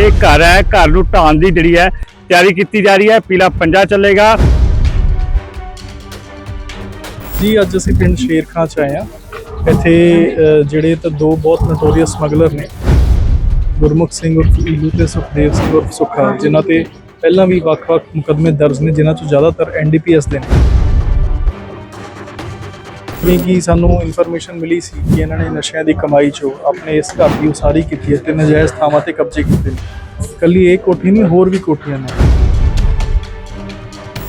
ਇਹ ਘਰ ਹੈ, ਘਰ ਨੂੰ ਢਾਣ ਦੀ ਜਿਹੜੀ ਹੈ ਤਿਆਰੀ ਕੀਤੀ ਜਾ ਰਹੀ ਹੈ। ਪੀਲਾ ਪੰਜਾ ਚੱਲੇਗਾ। ਜੀ, ਅੱਜ ਅਸੀਂ ਪਿੰਡ ਸ਼ੇਰਖਾਂ ਚ ਆਏ ਆ ਇੱਥੇ ਜਿਹੜੇ ਤਾਂ ਦੋ ਬਹੁਤ ਨੋਟੋਰੀਅਸ ਸਮਗਲਰ ਨੇ। ਗੁਰਮੁਖ ਸਿੰਘ ਉਰਫ ਇਲੂ ਤੇ ਸੁਖਦੇਵ ਸਿੰਘ ਉਰਫ ਸੁੱਖਾ ਜਿਨ੍ਹਾਂ ਤੇ ਪਹਿਲਾਂ ਵੀ ਵੱਖ-ਵੱਖ ਮੁਕੱਦਮੇ ਦਰਜ ਨੇ, ਜਿਨ੍ਹਾਂ ਚੋਂ ਜ਼ਿਆਦਾਤਰ ਐਨਡੀਪੀਐਸ ਦੇ ਨੇ। ਜਿਵੇਂ ਕਿ ਸਾਨੂੰ ਇਨਫੋਰਮੇਸ਼ਨ ਮਿਲੀ ਸੀ ਕਿ ਇਹਨਾਂ ਨੇ ਨਸ਼ਿਆਂ ਦੀ ਕਮਾਈ ਚੋਂ ਆਪਣੇ ਇਸ ਘਰ ਦੀ ਉਸਾਰੀ ਕੀਤੀ ਹੈ ਤੇ ਨਜਾਇਜ਼ ਥਾਵਾਂ ਤੇ ਕਬਜ਼ੇ ਕੀਤੇ ਨੇ। ਕੱਲੀ ਇਹ ਕੋਠੀ ਨਹੀਂ ਹੋਰ ਵੀ ਕੋਠੀਆਂ ਨੇ।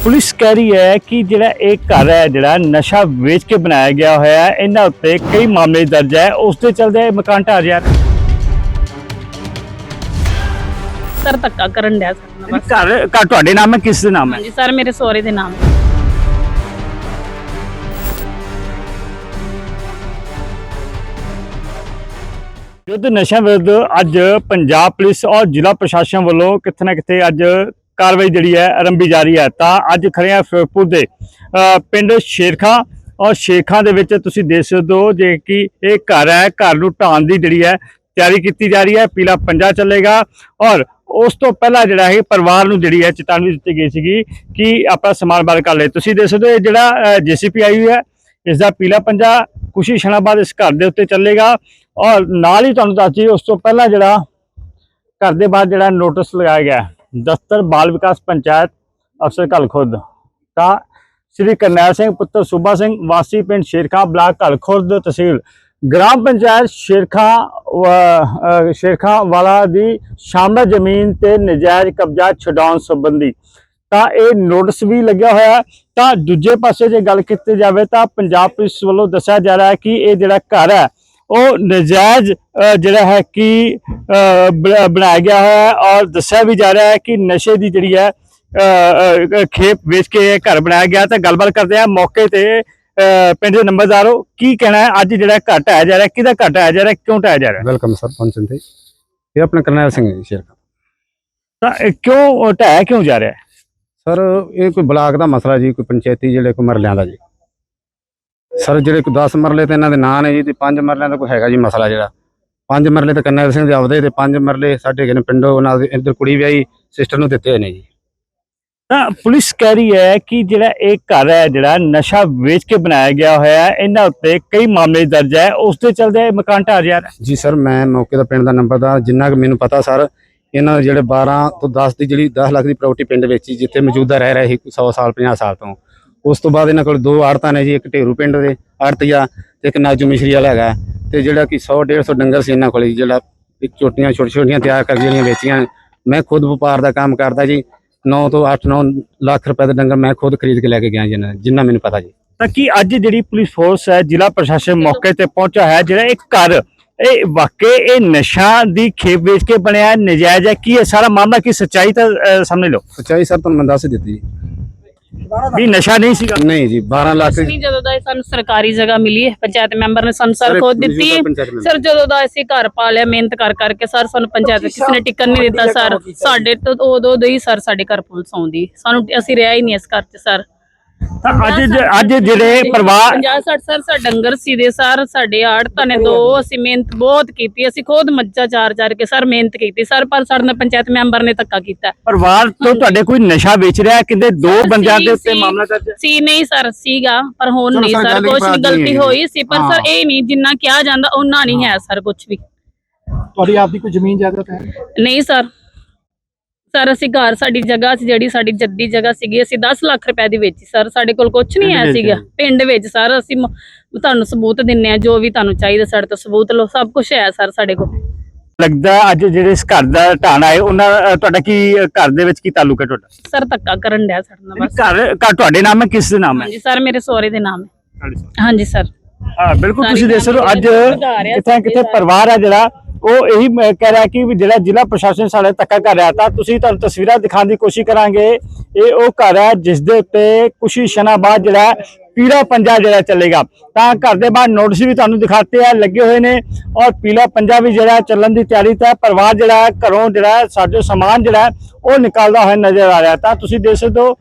ਪੁਲਿਸ ਕਹਿ ਰਹੀ ਹੈ ਕਿ ਜਿਹੜਾ ਇਹ ਘਰ ਹੈ ਜਿਹੜਾ ਨਸ਼ਾ ਵੇਚ ਕੇ ਬਣਾਇਆ ਗਿਆ ਹੋਇਆ ਹੈ ਇਹਨਾਂ ਉੱਤੇ ਕਈ ਮਾਮਲੇ ਦਰਜ ਹੈ। ਉਸ ਦੇ ਚਲਦੇ ਇਹ ਮਕਾਨ ਢਾਹ ਰਿਹਾ ਹੈ। ਸਰ ਧੱਕਾ ਕਰਨ ਡਿਆ ਸਰ ਨਾਲ ਬਸ ਘਰ ਘਰ ਤੁਹਾਡੇ ਨਾਮ ਹੈ ਕਿਸ ਦੇ ਨਾਮ ਹੈ? ਹਾਂਜੀ ਸਰ ਮੇਰੇ ਸਹੁਰੇ ਦੇ ਨਾਮ ਯੁੱਧ ਨਸ਼ਾ ਵਿਰੁੱਧ ਅੱਜ ਪੰਜਾਬ ਪੁਲਿਸ ਔਰ ਜ਼ਿਲ੍ਹਾ ਪ੍ਰਸ਼ਾਸਨ ਵੱਲੋਂ ਕਿਤੇ ਨਾ ਕਿਤੇ ਅੱਜ ਕਾਰਵਾਈ ਜਿਹੜੀ ਹੈ, ਆਰੰਭੀ ਜਾ ਰਹੀ ਹੈ। ਤਾਂ ਅੱਜ ਖੜੇ ਆ ਫਿਰੋਜ਼ਪੁਰ ਦੇ ਪਿੰਡ ਸ਼ੇਰਖਾਂ ਔਰ ਸ਼ੇਰਖਾਂ ਦੇ ਵਿੱਚ ਤੁਸੀਂ ਦੇਖ ਸਕਦੇ ਹੋ ਜੇ ਕਿ ਇਹ ਘਰ ਹੈ, ਘਰ ਨੂੰ ਢਾਣ ਦੀ ਜਿਹੜੀ ਹੈ ਤਿਆਰੀ ਕੀਤੀ ਜਾ ਰਹੀ ਹੈ, ਪੀਲਾ ਪੰਜਾ ਚੱਲੇਗਾ ਔਰ ਉਸ ਤੋਂ ਪਹਿਲਾਂ ਜਿਹੜਾ ਹੈ ਪਰਿਵਾਰ ਨੂੰ ਜਿਹੜੀ ਹੈ ਚੇਤਾਵਨੀ ਦਿੱਤੀ ਗਈ ਸੀਗੀ ਕਿ ਆਪਣਾ ਸਮਾਨ ਬਾਹਰ ਕਰ ਲੈ ਤੁਸੀਂ ਦੇਖ ਸਕਦੇ ਹੋ ਇਹ ਜਿਹੜਾ ਜੀਸੀਪੀ ਆਈ ਹੋਈ ਹੈ, ਇਸ ਦਾ ਪੀਲਾ ਪੰਜਾ ਖੁਸ਼ੀ ਛਣਾ ਬਾਅਦ ਇਸ ਘਰ ਦੇ ਉੱਤੇ ਚੱਲੇਗਾ ਔਰ ਨਾਲ ਹੀ ਤੁਹਾਨੂੰ ਦੱਸ ਦਈਏ ਉਸ ਤੋਂ ਪਹਿਲਾਂ ਜਿਹੜਾ ਘਰ ਦੇ ਬਾਹਰ ਜਿਹੜਾ ਨੋਟਿਸ ਲਗਾਇਆ ਗਿਆ ਹੈ, ਦਫ਼ਤਰ ਬਾਲ ਵਿਕਾਸ ਪੰਚਾਇਤ ਅਫਸਰ ਕਲ ਖੁਦ ਤਾਂ ਸ੍ਰੀ ਕਰਨੈਲ ਸਿੰਘ ਪੁੱਤਰ ਸੂਬਾ ਸਿੰਘ ਵਾਸੀ ਪਿੰਡ ਸ਼ੇਰਖਾ ਬਲਾਕ ਕਲ ਖੁਰਦ ਤਹਿਸੀਲ ਗ੍ਰਾਮ ਪੰਚਾਇਤ ਸ਼ੇਰਖਾ ਸ਼ੇਰਖਾ ਵਾਲਾ ਦੀ ਸ਼ਾਮਲਾ ਜ਼ਮੀਨ ਤੇ ਨਜਾਇਜ਼ ਕਬਜ਼ਾ ਛਡਾਉਣ ਸੰਬੰਧੀ ਤਾਂ ਇਹ ਨੋਟਿਸ ਵੀ ਲੱਗਿਆ ਹੋਇਆ ਤਾਂ ਦੂਜੇ ਪਾਸੇ ਜੇ ਗੱਲ ਕੀਤੀ ਜਾਵੇ ਤਾਂ ਪੰਜਾਬ ਪੁਲਿਸ ਵੱਲੋਂ ਦੱਸਿਆ ਜਾ ਰਿਹਾ ਹੈ ਕਿ ਇਹ ਜਿਹੜਾ ਘਰ ਹੈ ਉਹ ਨਜਾਇਜ਼ ਜਿਹੜਾ ਹੈ ਕਿ ਬਣਾਇਆ ਗਿਆ ਹੈ ਔਰ ਦੱਸਿਆ ਵੀ ਜਾ ਰਿਹਾ ਹੈ ਕਿ ਨਸ਼ੇ ਦੀ ਜਿਹੜੀ ਹੈ ਖੇਪ ਵੇਚ ਕੇ ਘਰ ਬਣਾਇਆ ਗਿਆ। ਤਾਂ ਗੱਲਬਾਤ ਕਰਦੇ ਆ ਮੌਕੇ ਤੇ ਪਿੰਡ ਦੇ ਨੰਬਰਦਾਰੋ ਕੀ ਕਹਿਣਾ ਹੈ? ਅੱਜ ਜਿਹੜਾ ਘਰ ਢਾਇਆ ਜਾ ਰਿਹਾ ਕਿਹਦਾ ਘਰ ਢਾਇਆ ਜਾ ਰਿਹਾ ਕਿਉਂ ਢਾਇਆ ਜਾ ਰਿਹਾ? ਵੈਲਕਮ ਸਰ ਪਹੁੰਚਣ ਤੇ ਇਹ ਆਪਣਾ ਕਰਨੈਲ ਸਿੰਘ ਜੀ ਸ਼ੇਰ ਤਾਂ ਇਹ ਕਿਉਂ ਢਾਇਆ ਕਿਉਂ ਜਾ ਰਿਹਾ? ਸਰ ਇਹ ਕੋਈ ਬਲਾਕ ਦਾ ਮਸਲਾ ਜੀ ਕੋਈ ਪੰਚਾਇਤੀ ਜਿਹੜੇ ਕੋਈ ਮਰਲਿਆਂ ਦਾ ਜੀ। ਸਰ ਜਿਹੜੇ ਕੋਈ 10 ਮਰਲੇ ਤੇ ਇਹਨਾਂ ਦੇ ਨਾਂ ਨੇ ਜੀ ਤੇ 5 ਮਰਲਿਆਂ ਦਾ ਕੋਈ ਹੈਗਾ ਜੀ ਮਸਲਾ ਜਿਹੜਾ। 5 ਮਰਲੇ ਤੇ ਕਰਨੈਲ ਸਿੰਘ ਦੇ ਆਪਦੇ ਤੇ 5 ਮਰਲੇ ਸਾਡੇ ਹੈਗੇ ਨੇ ਪਿੰਡੋਂ ਦੇ ਇੱਧਰ ਕੁੜੀ ਵਿਆਹੀ ਸਿਸਟਰ ਨੂੰ ਦਿੱਤੇ ਹੋਏ ਨੇ ਜੀ। ਤਾਂ ਪੁਲਿਸ ਕਹਿ ਰਹੀ ਹੈ ਕਿ ਜਿਹੜਾ ਇਹ ਘਰ ਹੈ ਜਿਹੜਾ ਨਸ਼ਾ ਵੇਚ ਕੇ ਬਣਾਇਆ ਗਿਆ ਹੋਇਆ ਹੈ ਇਹਨਾਂ ਉੱਤੇ ਕਈ ਮਾਮਲੇ ਦਰਜ ਹੈ। ਉਸ ਦੇ ਚਲਦੇ ਇਹ ਮਕਾਨ ਢਾਹ ਰਿਹਾ ਜੀ ਸਰ ਮੈਂ ਮੌਕੇ ਦਾ ਪਿੰਡ ਦਾ ਨੰਬਰ ਦਾ ਜਿੰਨਾ ਕਿ ਮੈਨੂੰ ਪਤਾ ਸਰ ਇਹਨਾਂ ਦੇ ਜਿਹੜੇ 12 ਤੋਂ 10 ਦੀ ਜਿਹੜੀ 10 ਲੱਖ ਦੀ ਪ੍ਰਾਪਰਟੀ ਪਿੰਡ ਵਿੱਚ ਜਿੱਥੇ ਮੌਜੂਦਾ ਰਹਿ ਰਹੇ ਸੀ 100 ਸਾਲ 50 ਸਾਲ ਤੋਂ ਉਸ ਤੋਂ ਬਾਅਦ ਇਹਨਾਂ ਕੋਲ ਦੋ ਆੜਤਾਂ ਨੇ ਜੀ ਇੱਕ ਢੇਰੂ ਪਿੰਡ ਦੇ ਆੜਤੀਆ ਤੇ ਇੱਕ ਨਾਜੂ ਮਿਸ਼ਰੀ ਵਾਲਾ ਹੈਗਾ। ਤੇ ਜਿਹੜਾ ਕਿ 100 150 ਡੰਗਰ ਸੀ ਇਹਨਾਂ ਕੋਲ ਜੀ, ਜਿਹੜਾ ਇੱਕ ਛੋਟੀਆਂ ਛੋਟੀ ਛੋਟੀਆਂ ਤਿਆਰ ਕਰ ਜਿਹੜੀਆਂ ਵੇਚੀਆਂ। ਮੈਂ ਖੁਦ ਵਪਾਰ ਦਾ ਕੰਮ ਕਰਦਾ ਜੀ। 9 ਤੋਂ 8 9 ਲੱਖ ਰੁਪਏ ਦੇ ਡੰਗਰ ਮੈਂ ਖੁਦ ਖਰੀਦ ਕੇ ਲੈ ਕੇ ਗਿਆ ਜੀ ਇਹਨਾਂ ਦੇ, ਜਿੰਨਾ ਮੈਨੂੰ ਪਤਾ ਜੀ। ਤਾਂ ਕੀ ਅੱਜ ਜਿਹੜੀ ਪੁਲਿਸ ਫੋਰਸ ਹੈ ਜ਼ਿਲ੍ਹਾ ਪ੍ਰਸ਼ਾਸਨ ਮੌਕੇ ਤੇ ਪਹੁੰਚਾ ਹੈ ਜਿਹੜਾ ਇਹ ਘਰ ਇਹ ਵਾਕਈ ਇਹ ਨਸ਼ਾ ਦੀ ਖੇਪ ਵੇਚ ਕੇ ਬਣਿਆ ਨਜਾਇਜ਼ ਹੈ? ਕੀ ਇਹ ਸਾਰਾ ਮਾਮਲਾ ਕੀ ਸੱਚਾਈ ਤਾਂ ਸਾਹਮਣੇ ਲਓ। ਸੱਚਾਈ ਸਰ ਤੁਹਾਨੂੰ ਮੈਂ ਦੱਸ ਦਿੱਤੀ ਜੀ। ਵੀ ਨਸ਼ਾ ਨਹੀਂ ਸੀਗਾ। ਨਹੀਂ ਜੀ 12 ਲੱਖ ਨਹੀਂ ਜਦੋਂ ਦਾ ਇਹ ਸਾਨੂੰ ਸਰਕਾਰੀ ਜਗ੍ਹਾ ਮਿਲੀ ਹੈ ਪੰਚਾਇਤ ਮੈਂਬਰ ਨੇ ਸਾਨੂੰ ਸਰ ਖੁਦ ਦਿੱਤੀ ਹੈ। ਸਰ ਜਦੋਂ ਦਾ ਅਸੀਂ ਘਰ ਪਾ ਲਿਆ ਮਿਹਨਤ ਕਰ ਕਰਕੇ ਸਰ ਸਾਨੂੰ ਪੰਚਾਇਤ ਕਿਸੇ ਨੇ ਟਿਕਣ ਨਹੀਂ ਦਿੱਤਾ ਸਰ। ਸਾਡੇ ਤੋਂ ਉਦੋਂ ਉਦੋਂ ਹੀ ਸਰ ਸਾਡੇ ਘਰ ਪੁਲਿਸ ਆਉਂਦੀ। ਸਾਨੂੰ ਅਸੀਂ ਰਿਹਾ ਹੀ ਨਹੀਂ ਇਸ ਘਰ 'ਚ ਸਰ। ਤਾਂ ਅੱਜ ਜ- ਅੱਜ ਜਿਹੜੇ ਪਰਿਵਾਰ 50 60 ਸਰ ਸਾਡੇ ਡੰਗਰ ਸੀ ਦੇ ਸਰ ਸਾਡੇ ਆੜਤਾਂ ਨੇ ਦੋ ਅਸੀਂ ਮਿਹਨਤ ਬਹੁਤ ਕੀਤੀ ਅਸੀਂ ਖੁਦ ਮੱਝਾਂ ਚਾਰ ਚਾਰ ਕੇ ਸਰ ਮਿਹਨਤ ਕੀਤੀ ਸਰ ਪਰ ਸਾਡੇ ਨਾਲ ਪੰਚਾਇਤ ਮੈਂਬਰ ਨੇ ਧੱਕਾ ਕੀਤਾ। ਪਰਿਵਾਰ ਤੋਂ ਤੁਹਾਡੇ ਕੋਈ ਨਸ਼ਾ ਵੇਚ ਰਿਹਾ? ਹੈ ਕਿਤੇ ਦੋ ਸਰ, ਬੰਦਿਆਂ ਸੀ- ਦੇ ਉੱਤੇ ਸੀ- ਮਾਮਲਾ ਦਰਜ ਹੈ? ਸੀ ਨਹੀਂ ਸਰ ਸੀਗਾ ਪਰ ਹੁਣ ਚਲੋ ਨਹੀਂ ਸਰ, ਸਰ ਗੱਲ ਦੀ ਕੁਛ ਬਾਤ ਨਹੀਂ ਨਹੀਂ ਗਲਤੀ। ਹੋਈ ਸੀ ਪਰ ਸਰ ਹਾਂ। ਇਹ ਨਹੀਂ ਜਿੰਨਾ ਕਿਹਾ ਜਾਂਦਾ ਉਹਨਾਂ ਨਹੀਂ ਹੈ। ਸਰ ਕੁਝ ਵੀ। ਤੁਹਾਡੀ ਆਪਦੀ ਕੋਈ ਜ਼ਮੀਨ ਜਾਇਦਾਦ ਹੈ? ਨਹੀਂ ਸਰ। ਸਰ ਅਸੀਂ ਘਰ ਸਾਡੀ ਜਗ੍ਹਾ ਸੀ ਜਿਹੜੀ ਸਾਡੀ ਜੱਦੀ ਜਗ੍ਹਾ ਸੀਗੀ ਅਸੀਂ 10 ਲੱਖ ਰੁਪਏ ਦੀ ਵੇਚੀ ਸਰ। ਸਾਡੇ ਕੋਲ ਕੁਝ ਨਹੀਂ ਵਿੱਚ ਸੀਗਾ। ਪਿੰਡ ਵਿੱਚ ਸਰ ਅਸੀਂ ਮ- ਤੁਹਾਨੂੰ ਸਬੂਤ ਦਿੰਨੇ ਆ ਜੋ ਵੀ ਤੁਹਾਨੂੰ ਚਾਹੀਦਾ ਸਾਡੇ ਤੋਂ ਸਬੂਤ ਲਓ ਸਭ ਕੁਝ ਹੈ ਸਰ ਸਾਡੇ ਕੋਲ। ਲੱਗਦਾ ਅੱਜ ਜਿਹੜੇ ਇਸ ਘਰ ਦਾ ਢਾਣਾ ਹੈ ਉਹਨਾਂ ਅਹ, ਤੁਹਾਡਾ ਕੀ ਅਹ, ਘਰ ਦੇ ਵਿੱਚ ਕੀ ਤਾਲੁਕ ਹੈ ਤੁਹਾਡਾ? ਸਰ ਧੱਕਾ ਕਰਨ ਡਿਆ ਸਾਡੇ ਨਾਲ ਬਸ। ਘਰ ਘਰ ਤੁਹਾਡੇ ਨਾਮ ਹੈ ਕਿਸ ਦੇ ਨਾਮ ਹੈ? ਹਾਂਜੀ ਸਰ ਮੇਰੇ ਸਹੁਰੇ ਦੇ ਨਾਮ ਹੈ। ਹਾਂਜੀ ਸਰ। ਹਾਂ ਬਿਲਕੁਲ ਤੁਸੀਂ ਦੇਖ ਸਕਦੇ ਹੋ ਅੱਜ ਨਾ ਕਿਤੇ ਪਰਿਵਾਰ ਹੈ ਜਿਹੜਾ ਉਹ ਇਹੀ ਮ- ਕਹਿ ਰਿਹਾ ਕਿ ਵੀ ਜਿਹੜਾ ਜ਼ਿਲ੍ਹਾ ਪ੍ਰਸ਼ਾਸਨ ਸਾਡੇ ਧੱਕਾ ਕਰ ਰਿਹਾ ਤਾਂ ਤੁਸੀਂ ਤੁਹਾਨੂੰ ਤਸਵੀਰਾਂ ਦਿਖਾਉਣ ਦੀ ਕੋਸ਼ਿਸ਼ ਕਰਾਂਗੇ। ਇਹ ਉਹ ਘਰ ਹੈ ਜਿਸ ਦੇ ਉੱਤੇ ਕੁਛ ਹੀ ਸ਼ਨਾ ਬਾਅਦ ਜਿਹੜਾ ਪੀਲਾ ਪੰਜਾ ਜਿਹੜਾ ਚੱਲੇਗਾ। ਤਾਂ ਘਰ ਦੇ ਬਾਹਰ ਨੋਟਿਸ ਵੀ ਤੁਹਾਨੂੰ ਦਿਖਾਤੇ ਆ, ਲੱਗੇ ਹੋਏ ਨੇ ਔਰ ਪੀਲਾ ਪੰਜਾ ਵੀ ਜਿਹੜਾ ਚੱਲਣ ਦੀ ਤਿਆਰੀ ਤਾਂ ਪਰਿਵਾਰ ਜਿਹੜਾ ਘਰੋਂ ਜਿਹੜਾ ਸਾਡੇ ਸਮਾਨ ਜਿਹੜਾ ਉਹ ਨਿਕਲਦਾ ਹੋਇਆ ਨਜ਼ਰ ਆ ਰਿਹਾ। ਤਾਂ ਤੁਸੀਂ ਦੇਖ ਸਕਦੇ ਹੋ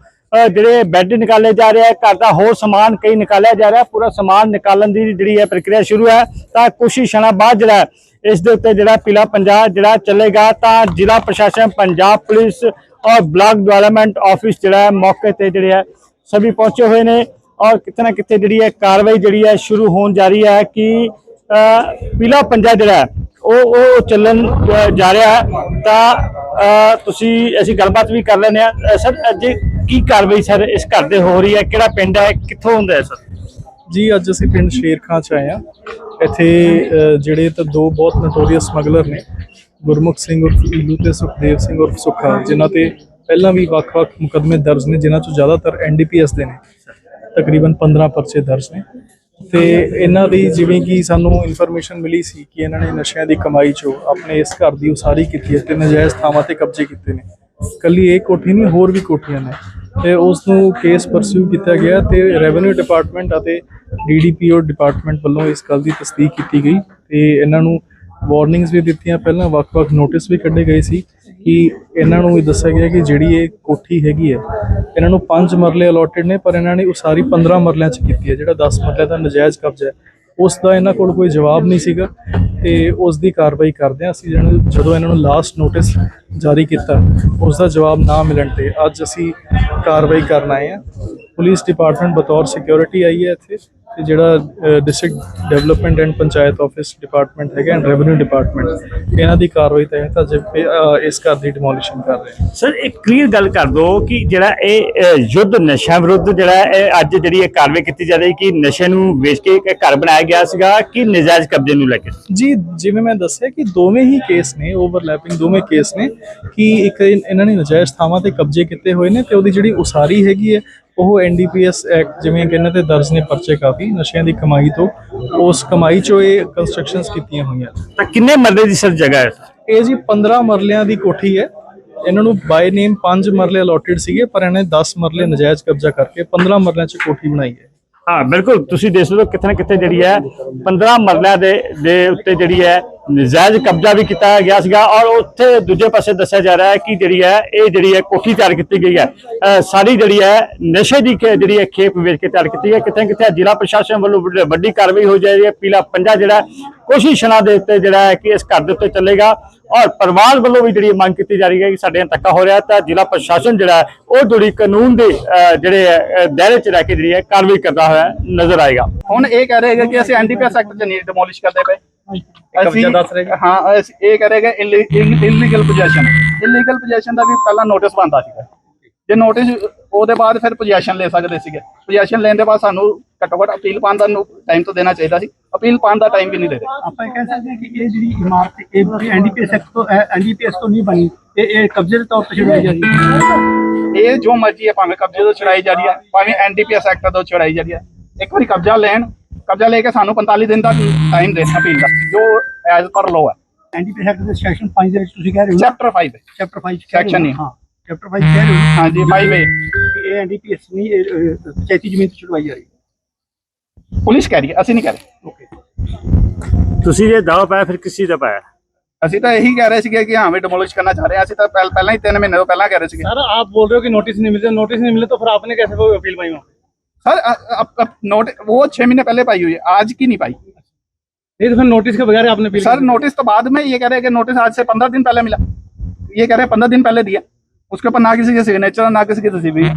ਜਿਹੜੇ ਬੈੱਡ ਨਿਕਾਲੇ ਜਾ ਰਹੇ ਹੈ ਘਰ ਦਾ ਹੋਰ ਸਮਾਨ ਕਈ ਨਿਕਾਲਿਆ ਜਾ ਰਿਹਾ। ਪੂਰਾ ਸਮਾਨ ਨਿਕਾਲਣ ਦੀ ਜਿਹੜੀ ਹੈ ਪ੍ਰਕਿਰਿਆ ਸ਼ੁਰੂ ਹੈ ਤਾਂ ਕੁਛ ਹੀ ਛਣਾ ਬਾਅਦ ਜਿਹੜਾ ਇਸ ਦੇ ਉੱਤੇ ਜਿਹੜਾ ਪੀਲਾ ਪੰਜਾ ਜਿਹੜਾ ਚੱਲੇਗਾ ਤਾਂ ਜ਼ਿਲ੍ਹਾ ਪ੍ਰਸ਼ਾਸਨ ਪੰਜਾਬ ਪੁਲਿਸ ਔਰ ਬਲਾਕ ਡਿਵੈਲਪਮੈਂਟ ਆਫਿਸ ਜਿਹੜਾ ਹੈ ਮੌਕੇ ਤੇ ਜਿਹੜੇ ਹੈ ਸਭੀ ਪਹੁੰਚੇ ਹੋਏ ਨੇ ਔਰ ਕਿਤੇ ਨਾ ਕਿਤੇ ਜਿਹੜੀ ਹੈ ਕਾਰਵਾਈ ਜਿਹੜੀ ਹੈ ਸ਼ੁਰੂ ਹੋਣ ਜਾ ਰਹੀ ਹੈ ਕਿ ਅ, ਪੀਲਾ ਪੰਜਾ ਜਿਹੜਾ ਹੈ, ਉਹ ਉਹ ਚੱਲਣ ਜਾ ਰਿਹਾ ਹੈ। ਤਾਂ ਤੁਸੀਂ ਅਸੀਂ ਗੱਲਬਾਤ ਵੀ ਕਰ ਲੈਂਦੇ ਆ ਸਰ ਅੱਜ ਕੀ ਕਾਰਵਾਈ ਸਰ ਇਸ ਘਰ ਦੇ ਹੋ ਰਹੀ ਹੈ? ਕਿਹੜਾ ਪਿੰਡ ਹੈ? ਕਿੱਥੋਂ ਹੁੰਦਾ ਹੈ ਸਰ? ਜੀ ਅੱਜ ਅਸੀਂ ਪਿੰਡ ਸ਼ੇਰਖਾਂ ਚ ਆਏ ਆ ਇੱਥੇ ਜਿਹੜੇ ਤਾਂ ਦੋ ਬਹੁਤ ਨੋਟੋਰੀਅਸ ਸਮਗਲਰ ਨੇ, ਗੁਰਮੁਖ ਸਿੰਘ ਉਰਫ ਈਲੂ ਤੇ ਸੁਖਦੇਵ ਸਿੰਘ ਉਰਫ ਸੁੱਖਾ, ਜਿਨ੍ਹਾਂ ਤੇ ਪਹਿਲਾਂ ਵੀ ਵੱਖ-ਵੱਖ ਮੁਕਦਮੇ ਦਰਜ ਨੇ, ਜਿਨ੍ਹਾਂ ਚੋਂ ਜ਼ਿਆਦਾਤਰ ਐਨਡੀਪੀਐਸ ਦੇ ਨੇ। ਤਕਰੀਬਨ 15 ਪਰਚੇ ਦਰਜ ਨੇ। ਤੇ ਇਹਨਾਂ ਦੀ ਜਿਵੇਂ ਕਿ ਸਾਨੂੰ ਇਨਫੋਰਮੇਸ਼ਨ ਮਿਲੀ ਸੀ ਕਿ ਇਹਨਾਂ ਨੇ ਨਸ਼ਿਆਂ ਦੀ ਕਮਾਈ ਚੋਂ ਆਪਣੇ ਇਸ ਘਰ ਦੀ ਉਸਾਰੀ ਕੀਤੀ ਹੈ ਤੇ ਨਜਾਇਜ਼ ਥਾਵਾਂ ਤੇ ਕਬਜ਼ੇ ਕੀਤੇ ਨੇ। ਕੱਲੀ ਇਹ ਕੋਠੀ ਨਹੀਂ, ਹੋਰ ਵੀ ਕੋਠੀਆਂ ਨੇ। ਤੇ ਉਸ ਨੂੰ ਕੇਸ ਪਰਸਿਊ ਕੀਤਾ ਗਿਆ ਤੇ ਰੈਵਨਿਊ ਡਿਪਾਰਟਮੈਂਟ ਅਤੇ ਡੀਡੀਪੀਓ ਡਿਪਾਰਟਮੈਂਟ ਵੱਲੋਂ ਇਸ ਗੱਲ ਦੀ ਤਸਦੀਕ ਕੀਤੀ ਗਈ ਤੇ ਇਹਨਾਂ ਨੂੰ ਵਾਰਨਿੰਗਸ ਵੀ ਦਿੱਤੀਆਂ। ਪਹਿਲਾਂ ਵੱਖ-ਵੱਖ ਨੋਟਿਸ ਵੀ ਕੱਢੇ ਗਏ ਸੀ ਕਿ ਇਹਨਾਂ ਨੂੰ ਇਹ ਦੱਸਿਆ ਗਿਆ ਕਿ ਜਿਹੜੀ ਇਹ ਕੋਠੀ ਹੈਗੀ ਹੈ, ਇਹਨਾਂ ਨੂੰ 5 ਮਰਲੇ ਅਲੋਟਡ ਨੇ, ਪਰ ਇਹਨਾਂ ਨੇ ਉਸਾਰੀ 15 ਮਰਲਿਆਂ 'ਚ ਕੀਤੀ ਹੈ। ਜਿਹੜਾ 10 ਮਰਲੇ ਦਾ ਨਜਾਇਜ਼ ਕਬਜ਼ਾ ਹੈ, ਉਸ ਦਾ ਇਹਨਾਂ ਕੋਲ ਕੋਈ ਜਵਾਬ ਨਹੀਂ ਸੀਗਾ ਤੇ ਉਸ ਦੀ ਕਾਰਵਾਈ ਕਰਦੇ ਹਾਂ। ਅਸੀਂ ਜਿਹਨਾਂ ਜਦੋਂ ਇਹਨਾਂ ਨੂੰ ਲਾਸਟ ਨੋਟਿਸ ਜਾਰੀ ਕੀਤਾ, ਉਸ ਦਾ ਜਵਾਬ ਨਾ ਮਿਲਣ ਤੇ ਅੱਜ ਅਸੀਂ ਕਾਰਵਾਈ ਕਰਨ ਆਏ ਹਾਂ। ਪੁਲਿਸ ਡਿਪਾਰਟਮੈਂਟ ਬਤੌਰ ਸਿਕਿਉਰਿਟੀ ਆਈ ਹੈ ਇੱਥੇ। ਤੇ ਜਿਹੜਾ district development and panchayat office department ਹੈਗਾ ਐਂਡ ਰੈਵਨਿਊ ਡਿਪਾਰਟਮੈਂਟ ਇਹਨਾਂ ਦੀ ਕਾਰਵਾਈ ਤਹਿਤ ਅੱਜ ਇਸ ਘਰ ਦੀ ਡਿਮੋਲੀਸ਼ਨ ਕਰ ਰਹੇ ਸਰ ਇੱਕ ਕਲੀਅਰ ਗੱਲ ਕਰ ਦਿਓ ਕਿ ਜਿਹੜਾ ਇਹ ਯੁੱਧ ਨਸ਼ਾ ਵਿਰੁੱਧ ਜਿਹੜਾ ਇਹ ਅੱਜ ਜਿਹੜੀ ਇਹ ਕਾਰਵਾਈ ਕੀਤੀ ਜਾ ਰਹੀ ਕਿ ਨਸ਼ੇ ਨੂੰ ਵੇਚ ਕੇ ਇੱਕ ਘਰ ਬਣਾਇਆ ਗਿਆ ਸੀਗਾ ਕਿ ਨਜਾਇਜ਼ ਕਬਜ਼ੇ ਨੂੰ ਲੈ ਕੇ? ਜੀ ਜਿਵੇਂ ਮੈਂ ਦੱਸਿਆ ਕਿ ਦੋਵੇਂ ਹੀ ਕੇਸ ਨੇ ਓਵਰਲੈਪਿੰਗ ਦੋਵੇਂ ਕੇਸ ਨੇ ਕਿ ਇੱਕ ਇਹਨਾਂ ਨੇ ਨਜਾਇਜ਼ ਥਾਵਾਂ ਤੇ ਕਬਜ਼ੇ ਕੀਤੇ ਹੋਏ ਨੇ ਤੇ ਉਹਦੀ ਜਿਹੜੀ ਉਸਾਰੀ ਹੈਗੀ ਹੈ ਉਹ ਐਨਡੀਪੀਐਸ ਐਕਟ ਜਿਵੇਂ ਕਿ ਇਹਨਾਂ ਤੇ ਦਰਜ ਨੇ ਪਰਚੇ ਕਾਫੀ ਨਸ਼ਿਆਂ ਦੀ ਕਮਾਈ ਤੋਂ ਉਸ ਕਮਾਈ ਚੋਂ ਇਹ ਕੰਸਟਰਕਸ਼ਨਸ ਕੀਤੀਆਂ ਹੋਈਆਂ। ਤਾਂ ਕਿੰਨੇ ਮਰਲੇ ਦੀ ਸਰ ਜਗ੍ਹਾ ਹੈ? ਇਹ ਜੀ 15 ਮਰਲਿਆਂ ਦੀ ਕੋਠੀ ਹੈ। ਇਹਨਾਂ ਨੂੰ ਬਾਈ ਨੇਮ 5 ਮਰਲੇ ਅਲੋਟਡ ਸੀਗੇ ਪਰ ਇਹਨਾਂ ਨੇ 10 ਮਰਲੇ ਨਜਾਇਜ਼ ਕਬਜ਼ਾ ਕਰਕੇ 15 ਮਰਲਿਆਂ 'ਚ ਕੋਠੀ ਬਣਾਈ ਹੈ। ਹਾਂ, ਬਿਲਕੁਲ। ਤੁਸੀਂ ਦੇਖ ਸਕਦੇ ਹੋ ਕਿਤੇ ਨਾ ਕਿਤੇ ਜਿਹੜੀ ਹੈ 15 ਮਰਲਿਆਂ ਦੇ ਦੇ ਉੱਤੇ ਜਿਹੜੀ ਹੈ ਨਜਾਇਜ਼ ਕਬਜ਼ਾ ਵੀ ਕੀਤਾ ਗਿਆ ਸੀਗਾ ਔਰ ਉੱਥੇ ਦੂਜੇ ਪਾਸੇ ਦੱਸਿਆ ਜਾ ਰਿਹਾ ਹੈ ਕਿ ਜਿਹੜੀ ਹੈ, ਇਹ ਜਿਹੜੀ ਹੈ ਕੋਠੀ ਤਿਆਰ ਕੀਤੀ ਗਈ ਹੈ। ਸਾਰੀ ਜਿਹੜੀ ਹੈ, ਨਸ਼ੇ ਦੀ ਖੇ- ਜਿਹੜੀ ਹੈ ਖੇਪ ਵੇਚ ਕੇ ਤਿਆਰ ਕੀਤੀ ਹੈ। ਕਿਤੇ ਨਾ ਕਿਤੇ ਜ਼ਿਲ੍ਹਾ ਪ੍ਰਸ਼ਾਸਨ ਵੱਲੋਂ ਵੱਡੀ ਕਾਰਵਾਈ ਹੋ ਜਾ ਰਹੀ ਹੈ ਪੀਲਾ ਪੰਜਾ ਜਿਹੜਾ ਕੋਸ਼ਿਸ਼ਾਂ ਦੇ ਉੱਤੇ ਜਿਹੜਾ ਹੈ ਕਿ ਇਸ ਘਰ ਦੇ ਉੱਤੇ ਚੱਲੇਗਾ। ਔਰ ਪਰਿਵਾਰ ਵੱਲੋਂ ਵੀ ਜਿਹੜੀ ਮੰਗ ਕੀਤੀ ਜਾ ਰਹੀ ਹੈ ਕਿ ਸਾਡੇ ਨਾਲ ਧੱਕਾ ਹੋ ਰਿਹਾ ਤਾਂ ਜ਼ਿਲ੍ਹਾ ਪ੍ਰਸ਼ਾਸਨ ਜਿਹੜਾ ਉਹ ਜਿਹੜੀ ਕਾਨੂੰਨ ਦੇ ਜਿਹੜੇ ਦਾਇਰੇ 'ਚ ਰਹਿ ਕੇ ਜਿਹੜੀ ਹੈ ਕਾਰਵਾਈ ਕਰਦਾ ਹੋਇਆ ਨਜ਼ਰ ਆਏਗਾ। ਹੁਣ ਇਹ ਕਹਿ ਰਹੇ ਹੈਗੇ ਕਿ ਅਸੀਂ ਐਨਡੀਪੀਐਸ ਐਕਟ ਚ ਨਹੀਂ ਡਿਮੋਲਿਸ਼ ਕਰਦੇ ਪਏ। ਅਸੀਂ ਦੱਸ ਰਹੇ ਹਾਂ ਅਸੀਂ ਇਹ ਕਹਿ ਰਹੇ ਇਲੀਗਲ ਪੋਜੀਸ਼ਨ ਇਲੀਗਲ ਪੋਜੀਸ਼ਨ ਦਾ ਵੀ ਪਹਿਲਾਂ ਨੋਟਿਸ ਬੰਦਾ ਸੀਗਾ। ਜੇ ਨੋਟਿਸ ਉਹਦੇ ਬਾਅਦ ਫਿਰ ਪੋਜੀਸ਼ਨ ਲੈ ਸਕਦੇ ਸੀਗੇ। ਪੋਜੀਸ਼ਨ ਲੈਣ ਦੇ ਬਾਅਦ ਸਾਨੂੰ ਘੱਟੋ ਘੱਟ ਅਪੀਲ ਪਾਉਣ ਦਾ ਟਾਈਮ ਤਾਂ ਦੇਣਾ ਚਾਹੀਦਾ ਸੀ। ਅਪੀਲ ਪਾਉਣ ਦਾ ਟਾਈਮ ਵੀ ਨਹੀਂ ਦੇ ਰਹੇ। ਆਪਾਂ ਇਹ ਕਹਿ ਸਕਦੇ ਹਾਂ ਕਿ ਇਹ ਜਿਹੜੀ ਇਮਾਰਤ ਇਹ ਐਨਡੀਪੀਐਸ ਐਕਟ ਤੋਂ ਐਨਡੀਪੀਐਸ ਤੋਂ ਨਹੀਂ ਬਣੀ। ਇਹ ਇਹ ਕਬਜ਼ੇ ਦੇ ਤੌਰ ਤੇ ਛੁਡਾਈ ਜਾ ਰਹੀ ਹੈ। ਇਹ ਜੋ ਮਰਜ਼ੀ ਹੈ ਭਾਵੇਂ ਕਬਜ਼ੇ ਤੋਂ ਛੁਡਾਈ ਜਾ ਰਹੀ ਹੈ ਭਾਵੇਂ ਐਨਡੀਪੀਐਸ ਐਕਟ ਤੋਂ ਛੁਡਾਈ ਜਾ ਰਹੀ ਹੈ। ਇੱਕ ਵਾਰੀ ਕਬਜ਼ਾ ਲੈਣ ਕਬਜ਼ਾ ਲੈ ਕੇ ਸਾਨੂੰ 45 ਦਿਨ ਦਾ ਟਾਈਮ ਦੇਣਾ ਅਪੀਲ ਦਾ ਜੋ ਐਜ਼ ਪਰ ਲੋ ਹੈ। ਐਨਡੀਪੀਐਸ ਐਕਟ ਦੇ ਸੈਕਸ਼ਨ 5 ਦੇ ਵਿੱਚ ਤੁਸੀਂ ਕਹਿ ਰਹੇ ਹੋ ਚੈਪਟਰ 5 ਚੈਪਟਰ 5 Section ਨਹੀਂ। ਹਾਂ ਚੈਪਟਰ 5 ਕਹਿ ਰਹੇ ਹੋ ਹਾਂਜੀ 5 ਏ ਕਿ ਇਹ ਐਨਡੀਪੀਐਸ ਨਹੀਂ ਪੰਚਾਇਤੀ ਜ਼ਮੀਨ ਤੋਂ ਛੁਡਵਾਈ ਜਾ ਰਹੀ ਹੈ। ਪੁਲਿਸ ਕਹਿ ਰਹੀ ਹੈ ਅਸੀਂ ਨਹੀਂ ਕਹਿ ਰਹੇ ਓਕੇ ਤੁਸੀਂ ਇਹ ਦਾਅਵਾ ਪਾਇਆ ਫਿਰ ਕਿਸੇ ਦਾ ਪਾਇਆ ਅਸੀਂ ਤਾਂ ਇਹੀ ਕਹਿ ਰਹੇ ਸੀਗੇ ਕਿ ਹਾਂ ਵੀ ਡਿਮੋਲਿਸ਼ ਕਰਨਾ ਚਾਹ ਰਹੇ ਹਾਂ ਅਸੀਂ ਤਾਂ ਪਹਿਲ- ਪਹਿਲਾਂ ਹੀ 3 ਮਹੀਨੇ ਤੋਂ ਪਹਿਲਾਂ ਕਹਿ ਰਹੇ ਸੀਗੇ सर आप बोल रहे हो कि नोटिस नहीं मिले नोटिस नहीं मिले तो फिर आपने कैसे वो अपील पाई वहाँ सर अ- अ- अ- नोट वो छह महीने पहले पाई हुई है आज की नहीं पाई नहीं तो फिर नोटिस के बगैर आपने अपील सर नोटिस तो बाद में ये कह रहे हैं कि नोटिस आज से पंद्रह दिन पहले मिला ये कह रहे हैं पंद्रह दिन पहले दिया उसके ऊपर ना किसी के सिग्नेचर ना किसी की तस्वीर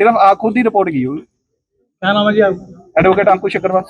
सिर्फ आ- खुद ही रिपोर्ट की हुई क्या नाम है जी आपका एडवोकेट अंकुश अग्रवाल